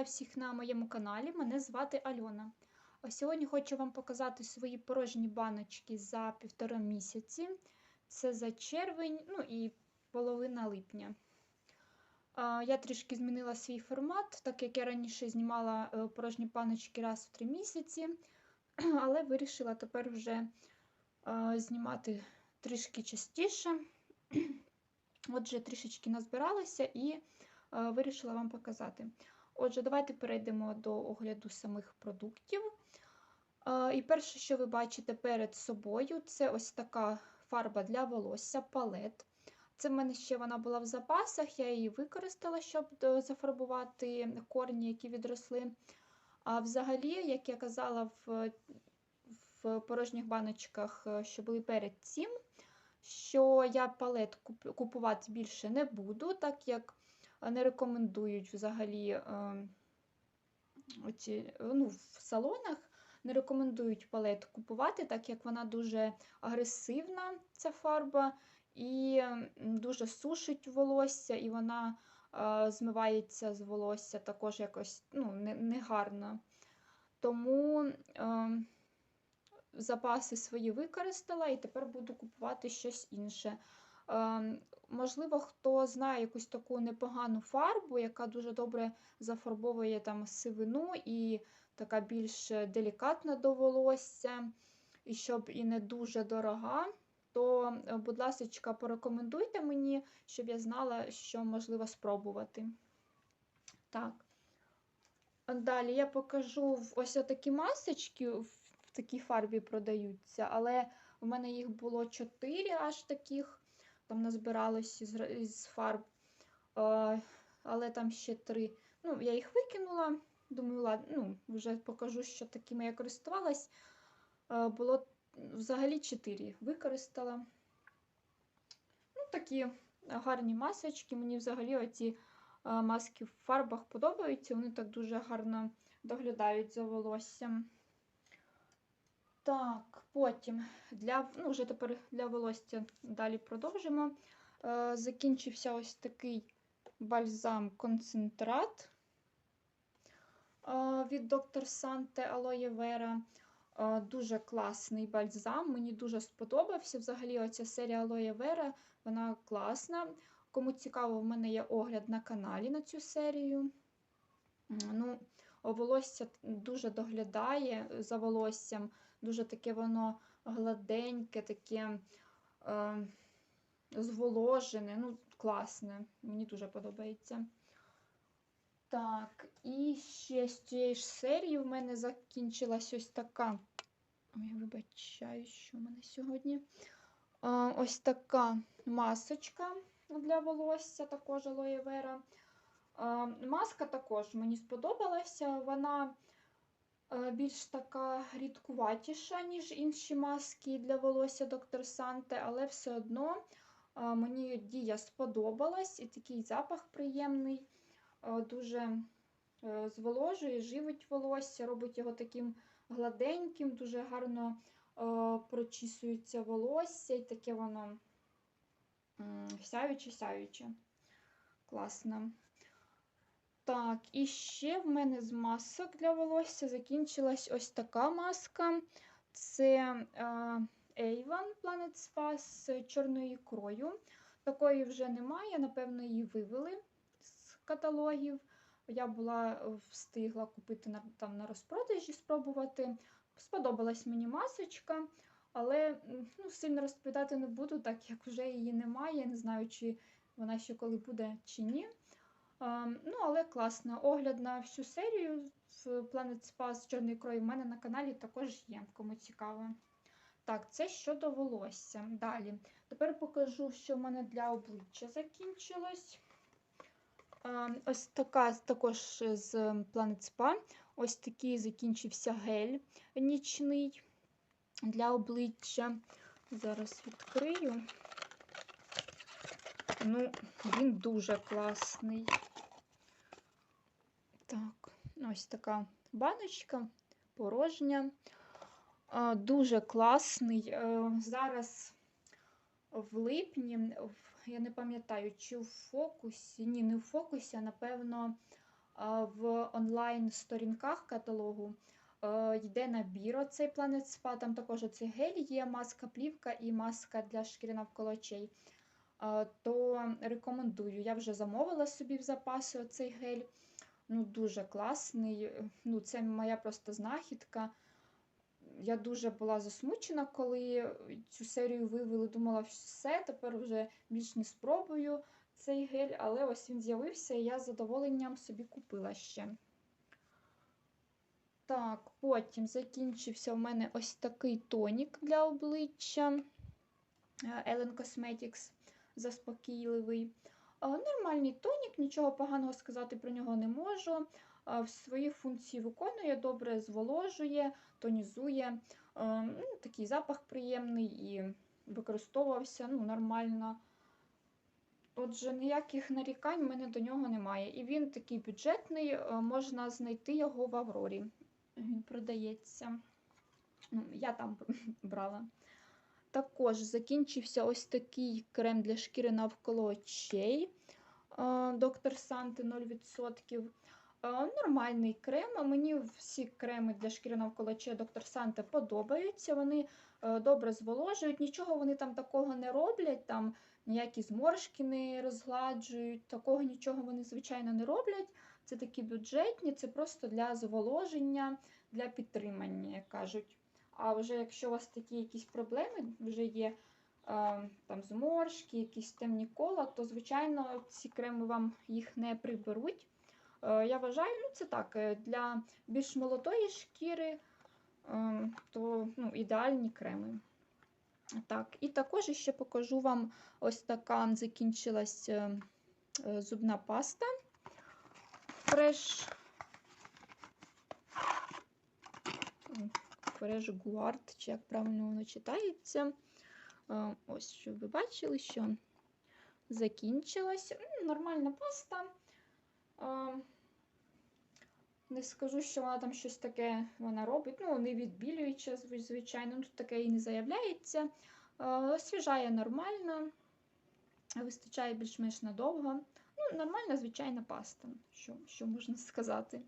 Вітаю всіх на моєму каналі. Мене звати Альона. А Сьогодні хочу вам показати свої порожні баночки за півтора місяці. Це за червень, ну і половина липня. Я трішки змінила свій формат, так як я раніше знімала е, порожні баночки раз в три місяці, але вирішила тепер вже знімати трішки частіше. Отже, трішечки назбиралася і вирішила вам показати. Отже, давайте перейдемо до огляду самих продуктів. І перше, що ви бачите перед собою, це ось така фарба для волосся, палет. Це в мене ще вона була в запасах, я її використала, щоб е, зафарбувати корні, які відросли. А взагалі, як я казала в, в порожніх баночках, е, що були перед цим, що я палет купувати більше не буду, так як не рекомендують взагалі оці, ну, в салонах. Не рекомендують палет купувати, так як вона дуже агресивна, ця фарба, і дуже сушить волосся, і вона е, змивається з волосся також якось ну, не, негарно. Тому е, запаси свої використала і тепер буду купувати щось інше. Е, можливо, хто знає якусь таку непогану фарбу, яка дуже добре зафарбовує там сивину і така більш делікатна до волосся, і щоб і не дуже дорога, то, е, будь ласка, порекомендуйте мені, щоб я знала, що можливо спробувати. Так. Далі я покажу ось такі масочки в в такій фарбі продаються, але в мене їх було 4 аж таких, там назбиралось із, із фарб, е, але там ще 3. Ну, я їх викинула. Думаю, ладно, ну, вже покажу, що такими я користувалась. Е, Було взагалі 4 використала. Ну, такі гарні масочки. Мені взагалі оці маски в фарбах подобаються. Вони так дуже гарно доглядають за волоссям. Так, потім для, ну, вже тепер для волосся далі продовжимо. Е, закінчився ось такий бальзам-концентрат е, від доктор Санте Алоє Вера. Е, Дуже класний бальзам, мені дуже сподобався. Взагалі, оця серія Алоє Вера, вона класна. Кому цікаво, в мене є огляд на каналі на цю серію. Ну, волосся дуже доглядає за волоссям, дуже таке воно гладеньке, таке е, зволожене, ну, класне. Мені дуже подобається. Так, і ще з цієї ж серії в мене закінчилась ось така. Я вибачаю, що в мене сьогодні. А, ось така масочка для волосся, також алоє вера. Маска також мені сподобалася. Вона е, більш така рідкуватіша, ніж інші маски для волосся доктор Санте, але все одно мені дія сподобалась і такий запах приємний е, дуже е, зволожує, живить волосся, робить його таким гладеньким, дуже гарно е, прочісується волосся, і таке воно сяюче-сяюче. Класно. Так, і ще в мене з масок для волосся закінчилась ось така маска. Це е, Avon Planet Spa з чорною ікрою. Такої вже немає, напевно, її вивели з каталогів. Я була встигла купити на, там на розпродажі, спробувати. Сподобалась мені масочка, але ну, сильно розповідати не буду, так як вже її немає. Не знаю, чи вона ще коли буде чи ні. А, ну, але класно. Огляд на всю серію в Planet Spa з чорною ікрою в мене на каналі також є, кому цікаво. Так, це щодо волосся. Далі. Тепер покажу, що в мене для обличчя закінчилось. Ось така також з Planet Spa. Ось такий закінчився гель нічний для обличчя. Зараз відкрию. Ну, він дуже класний. Так, ось така баночка порожня. Дуже класний. Е, Зараз в липні, я не пам'ятаю, чи в фокусі, ні, не в фокусі, а напевно, в онлайн-сторінках каталогу е, йде набір оцей Planet Spa, там також оцей гель є, маска плівка і маска для шкіри навколо очей. Е, То рекомендую. Я вже замовила собі в запаси оцей гель. Ну, дуже класний. Ну, це моя просто знахідка. Я дуже була засмучена, коли цю серію вивели. Думала, все, тепер вже більш не спробую цей гель, але ось він з'явився, і я з задоволенням собі купила ще. Так, потім закінчився у мене ось такий тонік для обличчя е, Ellen Cosmetics заспокійливий. Е, Нормальний тонік, нічого поганого сказати про нього не можу. Е, В свої функції виконує, добре зволожує, тонізує. Е, ну, Такий запах приємний і використовувався ну, нормально. Отже, ніяких нарікань в мене до нього немає. І він такий бюджетний, можна знайти його в Аврорі. Він продається. Ну, я там брала. Також закінчився ось такий крем для шкіри навколо очей. е, Доктор Санти 0%. Е, Нормальний крем. Мені всі креми для шкіри навколо очей Доктор Санте подобаються. Вони е, добре зволожують, нічого вони там такого не роблять. Там ніякі зморшки не розгладжують, такого нічого вони, звичайно, не роблять. Це такі бюджетні, це просто для зволоження, для підтримання, як кажуть. А вже якщо у вас такі якісь проблеми, вже є е, там зморшки, якісь темні кола, то, звичайно, ці креми вам їх не приберуть. Е, я вважаю, ну це так, е, для більш молодої шкіри, то ну, ідеальні креми. Так, і також ще покажу вам ось така закінчилась зубна паста. Фреш. Фреш Гуард, чи як правильно воно читається. Ось, щоб ви бачили, що закінчилась. Нормальна паста. Не скажу, що вона там щось таке вона робить. Ну, не відбілююча, звичайно, ну, тут таке і не заявляється. Освіжає нормально, вистачає більш-менш надовго. Ну, нормальна звичайна паста, що, що можна сказати.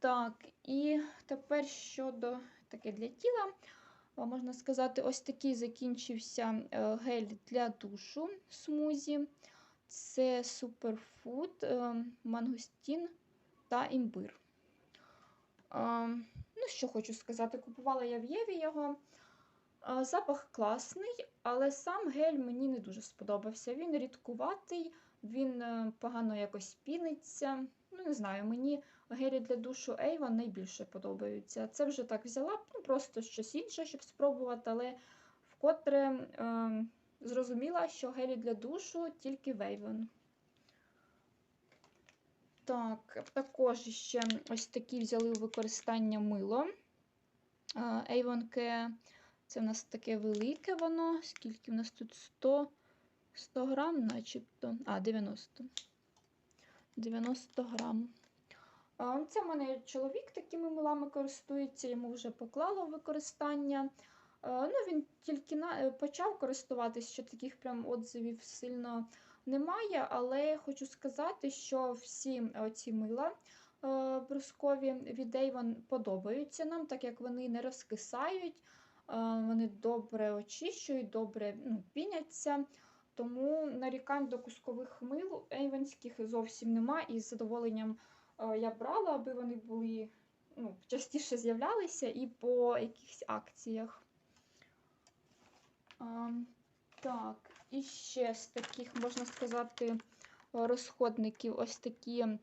Так, і тепер щодо таке для тіла, можна сказати, ось такий закінчився е, гель для душу смузі. Це суперфуд, е, мангустін та імбир. Ну, що хочу сказати, купувала я в Єві його. Запах класний, але сам гель мені не дуже сподобався. Він рідкуватий, він е, погано якось піниться. Ну, не знаю, мені гелі для душу Avon найбільше подобаються. Це вже так взяла, ну, просто щось інше, щоб спробувати, але вкотре е, зрозуміла, що гелі для душу тільки в Avon. Так, також ще ось такі взяли у використання мило. Е, Avon Care. Це в нас таке велике воно. Скільки в нас тут 100 100 грам, начебто. А, 90. 90 грам. А, Це в мене чоловік такими милами користується, йому вже поклало використання. Ну, Він тільки е, почав користуватись, що таких прям отзивів сильно немає, але хочу сказати, що всі ці мила е, брускові від Avon подобаються нам, так як вони не розкисають, вони добре очищують, добре ну, піняться. Тому нарікань до кускових мил ейвенських зовсім нема. І з задоволенням я брала, аби вони були ну, частіше з'являлися і по якихось акціях. А, так, і ще з таких, можна сказати, розходників ось такі е,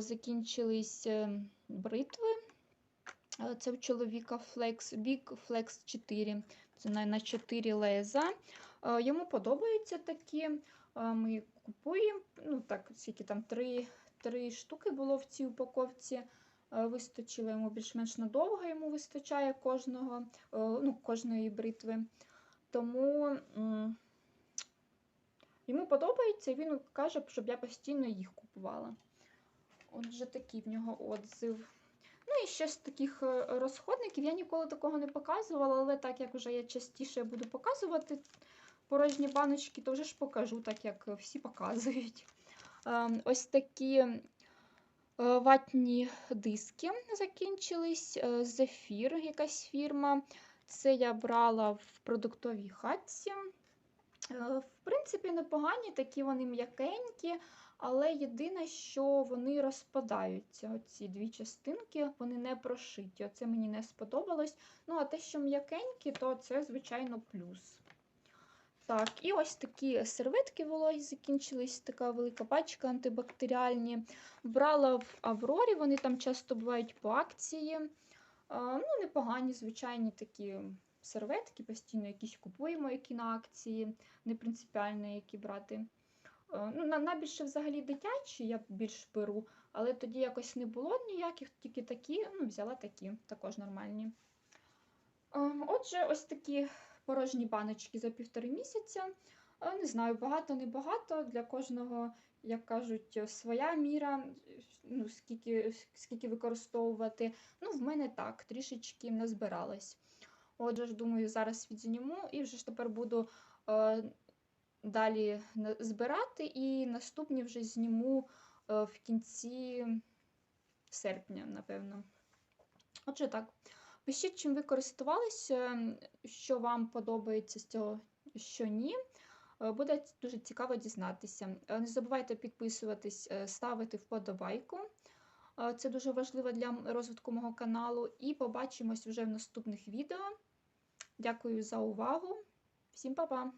закінчились е, бритви. Е, Це в чоловіка Flex, Big Flex 4. Це на, на 4 леза. Е, Йому подобаються такі. Е, Ми купуємо, ну так, скільки там три, три штуки було в цій упаковці. Е, Вистачило йому більш-менш надовго, йому вистачає кожного, е, ну, кожної бритви. Тому йому подобається, і він каже, щоб я постійно їх купувала. Отже, такий в нього отзив. Ну і ще з таких е, розходників я ніколи такого не показувала, але так як вже я частіше буду показувати порожні баночки, то вже ж покажу, так як всі показують. Ем, Ось такі Е, Ватні диски закінчились. е, Зефір, якась фірма. Це я брала в продуктовій хатці. Е, В принципі, непогані, такі вони м'якенькі, але єдине, що вони розпадаються. Оці дві частинки, вони не прошиті. Оце мені не сподобалось. Ну, а те, що м'якенькі, то це, звичайно, плюс. Так, і ось такі серветки вологі закінчились, така велика пачка антибактеріальні. Брала в Аврорі, вони там часто бувають по акції. А, Ну, непогані, звичайні такі серветки, постійно якісь купуємо, які на акції, не принципіально, які брати. Е, Ну, на, набільше взагалі дитячі я більш беру, але тоді якось не було ніяких, тільки такі, ну, взяла такі, також нормальні. Отже, ось такі порожні баночки за півтори місяця. Е, Не знаю, багато, не багато. Для кожного, як кажуть, своя міра, ну, скільки, скільки використовувати. Ну, в мене так, трішечки назбиралась. Отже, думаю, зараз відзніму і вже ж тепер буду е, далі збирати, і наступні вже зніму е, в кінці серпня, напевно. Отже, так. Пишіть, чим ви користувалися, що вам подобається з цього, що ні. Е, Буде дуже цікаво дізнатися. Е, Не забувайте підписуватись, е, ставити вподобайку. Це дуже важливо для розвитку мого каналу. І побачимось вже в наступних відео. Дякую за увагу. Всім па-па!